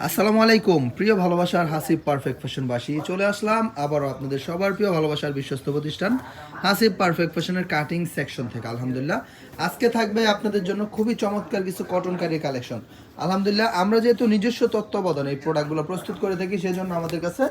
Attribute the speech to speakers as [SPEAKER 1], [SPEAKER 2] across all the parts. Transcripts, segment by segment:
[SPEAKER 1] আসসালামু আলাইকুম, প্রিয় ভালোবাসার হাসিব পারফেক্ট ফ্যাশনবাসী, চলে আসলাম আবারও আপনাদের সবার প্রিয় ভালোবাসার বিশ্বস্ত প্রতিষ্ঠান, হাসিব পারফেক্ট ফ্যাশনের কাটিং সেকশন থেকে। আলহামদুলিল্লাহ, আজকে থাকবে আপনাদের জন্য খুবই চমৎকার কিছু কটন কারি কালেকশন আলহামদুলিল্লাহ, আমরা যেহেতু নিজস্ব তত্ত্বাবধানে এই প্রোডাক্টগুলো প্রস্তুত করে থাকি, সেজন্য আমাদের কাছে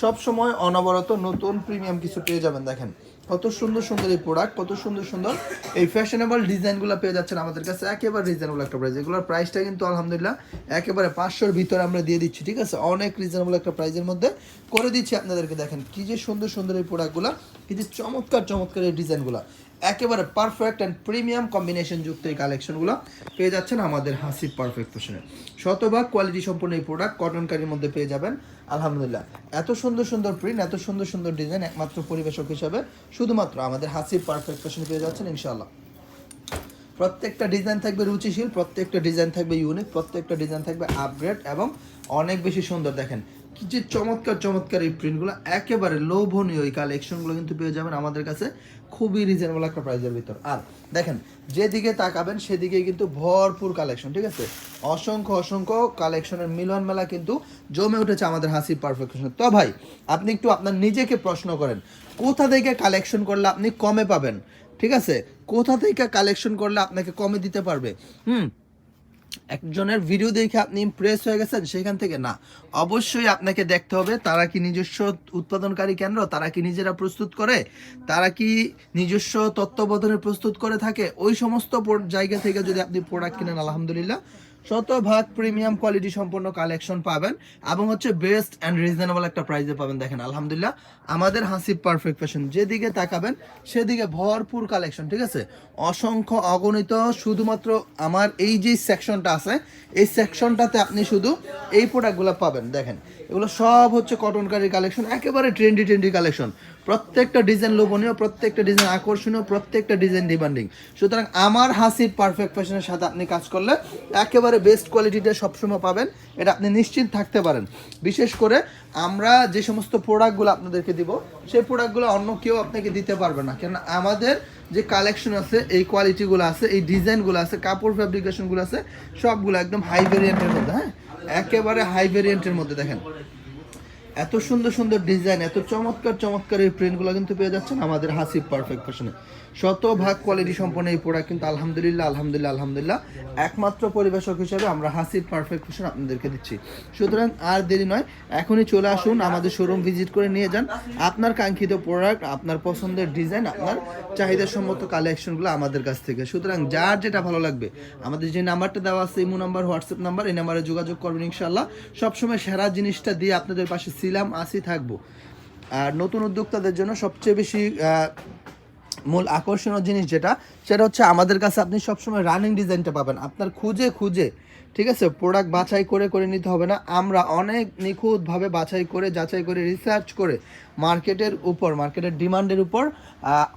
[SPEAKER 1] সবসময় অনবরত নতুন প্রিমিয়াম কিছু পেয়ে যাবেন, দেখেন। কত সুন্দর সুন্দর এই প্রোডাক্ট কত সুন্দর সুন্দর এই ফ্যাশনেবল ডিজাইনগুলো পেয়ে যাচ্ছেন আমাদের কাছে। একেবারে রিজনেবল একটা প্রাইস এগুলোর প্রাইসটা কিন্তু আলহামদুলিল্লাহ একেবারে পাঁচশোর ভিতরে আমরা দিয়ে দিচ্ছি, ঠিক আছে? অনেক রিজনেবল একটা প্রাইসের মধ্যে করে দিচ্ছি আপনাদেরকে। দেখেন কী যে সুন্দর সুন্দর এই প্রোডাক্টগুলো কী যে চমৎকার চমৎকার এই ডিজাইনগুলো একেবারে পারফেক্ট অ্যান্ড প্রিমিয়াম কম্বিনেশন যুক্ত এই কালেকশনগুলো পেয়ে যাচ্ছেন আমাদের হাসিব পারফেক্ট ফ্যাশনে শতভাগ কোয়ালিটি সম্পূর্ণ এই প্রোডাক্ট কটন কারির মধ্যে পেয়ে যাবেন, আলহামদুলিল্লাহ। এত সুন্দর সুন্দর প্রিন্ট এত সুন্দর সুন্দর ডিজাইন একমাত্র পরিবেশক হিসাবে শুধুমাত্র আমাদের হাসিব পারফেক্ট ফ্যাশনে পেয়ে যাচ্ছেন ইনশাআল্লাহ। প্রত্যেকটা ডিজাইন থাকবে রুচিশীল, প্রত্যেকটা ডিজাইন থাকবে ইউনিক প্রত্যেকটা ডিজাইন থাকবে আপগ্রেড এবং অনেক বেশি সুন্দর। দেখেন যে চমৎকার চমৎকার এই প্রিন্টগুলো একেবারে লোভনীয় এই কালেকশনগুলো কিন্তু পেয়ে যাবেন আমাদের কাছে খুবই রিজনেবল একটা প্রাইজের ভিতর। আর দেখেন, যেদিকে তাকাবেন সেদিকে কিন্তু ভরপুর কালেকশন ঠিক আছে? অসংখ্য অসংখ্য কালেকশনের মিলন মেলা কিন্তু জমে উঠেছে আমাদের হাসি পারফেকশন তো ভাই, আপনি একটু আপনার নিজেকে প্রশ্ন করেন, কোথা থেকে কালেকশন করলে আপনি কমে পাবেন? ঠিক আছে? কোথা থেকে কালেকশন করলে আপনাকে কমে দিতে পারবে? হুম? একজনের ভিডিও দেখে আপনি ইমপ্রেস হয়ে গেছেন, সেখান থেকে না। অবশ্যই আপনাকে দেখতে হবে, তারা কি নিজস্ব উৎপাদনকারী কেন্দ্র, তারা কি নিজেরা প্রস্তুত করে, তারা কি নিজস্ব তত্ত্বাবধানে প্রস্তুত করে থাকে, ওই সমস্ত জায়গা থেকে যদি আপনি প্রোডাক্ট কিনেন, আলহামদুলিল্লাহ। শতভাগ প্রিমিয়াম কোয়ালিটি সম্পন্ন কালেকশন পাবেন এবং হচ্ছে বেস্ট অ্যান্ড রিজনেবল একটা প্রাইসে পাবেন, দেখেন, আলহামদুলিল্লাহ। আমাদের হাসি পারফেক্ট ফ্যাশন, যেদিকে তাকাবেন সেদিকে ভরপুর কালেকশন, ঠিক আছে? অসংখ্য অগণিত, শুধুমাত্র আমার এই যে সেকশনটা আছে, এই সেকশনটাতে আপনি শুধু এই প্রোডাক্টগুলো পাবেন, দেখেন। এগুলো সব হচ্ছে কটন কারির কালেকশন, একেবারে ট্রেন্ডি ট্রেন্ডি কালেকশন। প্রত্যেকটা ডিজাইন লোভনীয়, প্রত্যেকটা ডিজাইন আকর্ষণীয়, প্রত্যেকটা ডিজাইন ডিমান্ডিং সুতরাং আমার হাসিব পারফেক্ট ফ্যাশনের সাথে আপনি কাজ করলে একেবারে বেস্ট কোয়ালিটিটা সবসময় পাবেন, এটা আপনি নিশ্চিত থাকতে পারেন। বিশেষ করে আমরা যে সমস্ত প্রোডাক্টগুলো আপনাদেরকে দিব, সেই প্রোডাক্টগুলো অন্য কেউ আপনাকে দিতে পারবে না। কেন আমাদের যে কালেকশন আছে, এই কোয়ালিটিগুলো আছে, এই ডিজাইনগুলো আছে, কাপড় ফ্যাব্রিকেশনগুলো আছে, সবগুলো একদম হাই ভেরিয়েন্টের মধ্যে হ্যাঁ? একেবারে হাই ভেরিয়েন্টের মধ্যে, দেখেন। এত সুন্দর সুন্দর ডিজাইন এত চমৎকার চমৎকার এই প্রিন্টগুলো কিন্তু পেয়ে যাচ্ছেন আমাদের হাসিব পারফেক্ট ফ্যাশনে শতভাগ কোয়ালিটি সম্পন্ন এই প্রোডাক্ট কিন্তু আলহামদুলিল্লাহ আলহামদুলিল্লাহ আলহামদুলিল্লাহ একমাত্র পরিবেশক হিসেবে আমরা হাসিব পারফেক্ট ফ্যাশন আপনাদেরকে দিচ্ছি। সুতরাং আর দেরি নয়, এখনই চলে আসুন, আমাদের শোরুম ভিজিট করে নিয়ে যান। আপনার কাঙ্ক্ষিত প্রোডাক্ট আপনার পছন্দের ডিজাইন আপনার চাহিদা সম্মত কালেকশনগুলো আমাদের কাছ থেকে। সুতরাং যার যেটা ভালো লাগবে, আমাদের যে নাম্বারটা দেওয়া আছে, ইমো নাম্বার, হোয়াটসঅ্যাপ নাম্বার, এই নাম্বারে যোগাযোগ করবেন ইনশাল্লাহ সবসময় সেরা জিনিসটা দিয়ে আপনাদের পাশে ছিলাম আসি থাকব। আর নতুন উদ্যোক্তাদের জন্য সবচেয়ে বেশি মূল আকর্ষণীয় জিনিস যেটা, সেটা হচ্ছে আমাদের কাছে আপনি সবসময় রানিং ডিজাইনটা পাবেন। আপনার খুঁজে খুঁজে ঠিক আছে? প্রোডাক্ট বাছাই করে করে নিতে হবে না। আমরা অনেক নিখুঁতভাবে বাছাই করে, যাচাই করে রিসার্চ করে মার্কেটের উপর মার্কেটের ডিমান্ডের উপর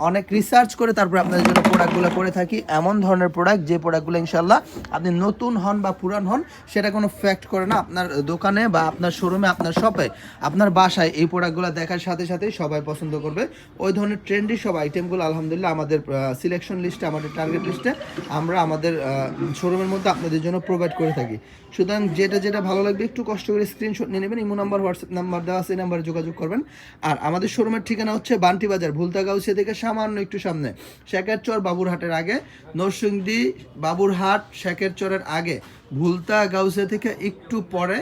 [SPEAKER 1] অনেক রিসার্চ করে তারপর আপনাদের জন্য প্রোডাক্টগুলো করে থাকি। এমন ধরনের প্রোডাক্ট যে প্রোডাক্টগুলো ইনশাল্লাহ আপনি নতুন হন বা পুরান হন, সেটা কোনো ফ্যাক্ট করে না। আপনার দোকানে বা আপনার শোরুমে আপনার শপে আপনার বাসায় এই প্রোডাক্টগুলো দেখার সাথে সাথেই সবাই পছন্দ করবে। ওই ধরনের ট্রেন্ডি সব আইটেমগুলো আলহামদুলিল্লাহ আমাদের সিলেকশন লিস্টে আমাদের টার্গেট লিস্টে আমরা আমাদের শোরুমের মধ্যে আপনাদের জন্য প্রোভাইড করে থাকি। সুতরাং যেটা যেটা ভালো লাগবে, একটু কষ্ট করে স্ক্রিনশট নিয়ে নেবেন। ইমো নাম্বার, হোয়াটসঅ্যাপ নাম্বার দেওয়া আছে, এই নাম্বারে যোগাযোগ করবেন। আর আমাদের শোরুমের ঠিকানা হচ্ছে বান্টি বাজার ভুলতাগাউসিয়া থেকে সামান্য একটু সামনে শেখের চর বাবুরহাটের আগে, নরসিংদী বাবুরহাট শেখের চরের আগে। ভুলতা গাউসিয়া থেকে একটু পরে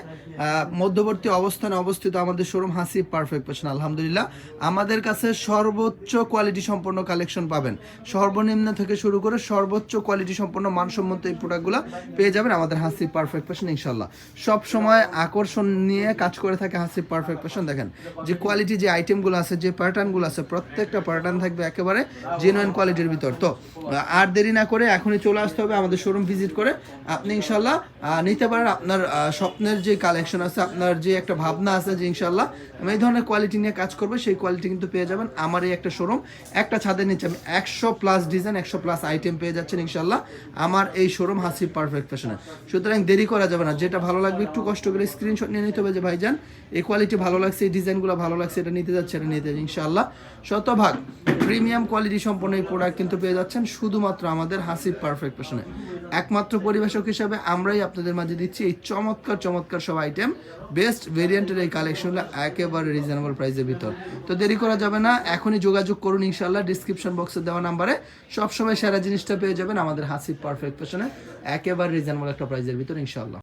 [SPEAKER 1] মধ্যবর্তী অবস্থানে অবস্থিত আমাদের শোরুম হাসি পারফেক্ট পেশন আলহামদুলিল্লাহ। আমাদের কাছে সর্বোচ্চ কোয়ালিটি সম্পন্ন কালেকশন পাবেন। সর্বনিম্ন থেকে শুরু করে সর্বোচ্চ কোয়ালিটি সম্পন্ন মানসম্মত এই প্রোডাক্টগুলো পেয়ে যাবেন আমাদের হাসি পারফেক্ট পেশন ইনশাল্লাহ সব সময় আকর্ষণ নিয়ে কাজ করে থাকে হাসি পারফেক্ট পেশন দেখেন। যে কোয়ালিটি যে আইটেমগুলো আছে, যে প্যাটার্নগুলো আছে, প্রত্যেকটা প্যাটার্ন থাকবে একেবারে জেনুইন কোয়ালিটির ভিতর। তো আর দেরি না করে এখনই চলে আসতে হবে আমাদের শোরুম ভিজিট করে। আপনি ইনশাল্লাহ নিতে পারেন। আপনার স্বপ্নের যে কালেকশন আছে, আপনার যে একটা ভাবনা আছে যে ইনশাল্লাহ আমি এই ধরনের কোয়ালিটি নিয়ে কাজ করব, সেই কোয়ালিটি কিন্তু পেয়ে যাবেন আমার এই একটা শোরুম একটা ছাদের নিচে আমি একশো প্লাস ডিজাইন একশো প্লাস আইটেম পেয়ে যাচ্ছেন ইনশাল্লাহ আমার এই শোরুম হাসি পারফেক্ট ফ্যাশনে সুতরাং দেরি করা যাবে না। যেটা ভালো লাগবে একটু কষ্ট করে স্ক্রিনশট নিয়ে নিতে হবে যে ভাইজান, এই কোয়ালিটি ভালো লাগছে, এই ডিজাইনগুলো ভালো লাগছে, এটা নিতে যাচ্ছে, এটা নিতে ইনশাল্লাহ শতভাগ প্রিমিয়াম কোয়ালিটি সম্পন্ন এই প্রোডাক্ট কিন্তু পেয়ে যাচ্ছেন শুধুমাত্র আমাদের হাসিব পারফেক্ট ফ্যাশনে একমাত্র পরিবেশক হিসাবে আমরাই আপনাদের মাঝে দিচ্ছি এই চমৎকার চমৎকার সব আইটেম বেস্ট ভেরিয়েন্টের এই কালেকশনগুলো একেবারে রিজনেবল প্রাইসের ভিতর। তো দেরি করা যাবে না, এখনই যোগাযোগ করুন ইনশাল্লাহ ডিসক্রিপশন বক্সে দেওয়া নাম্বারে। সবসময় সেরা জিনিসটা পেয়ে যাবেন আমাদের হাসি পারফেক্ট ফ্যাশনে একেবারে রিজনেবল একটা প্রাইসের ভিতর ইনশাল্লাহ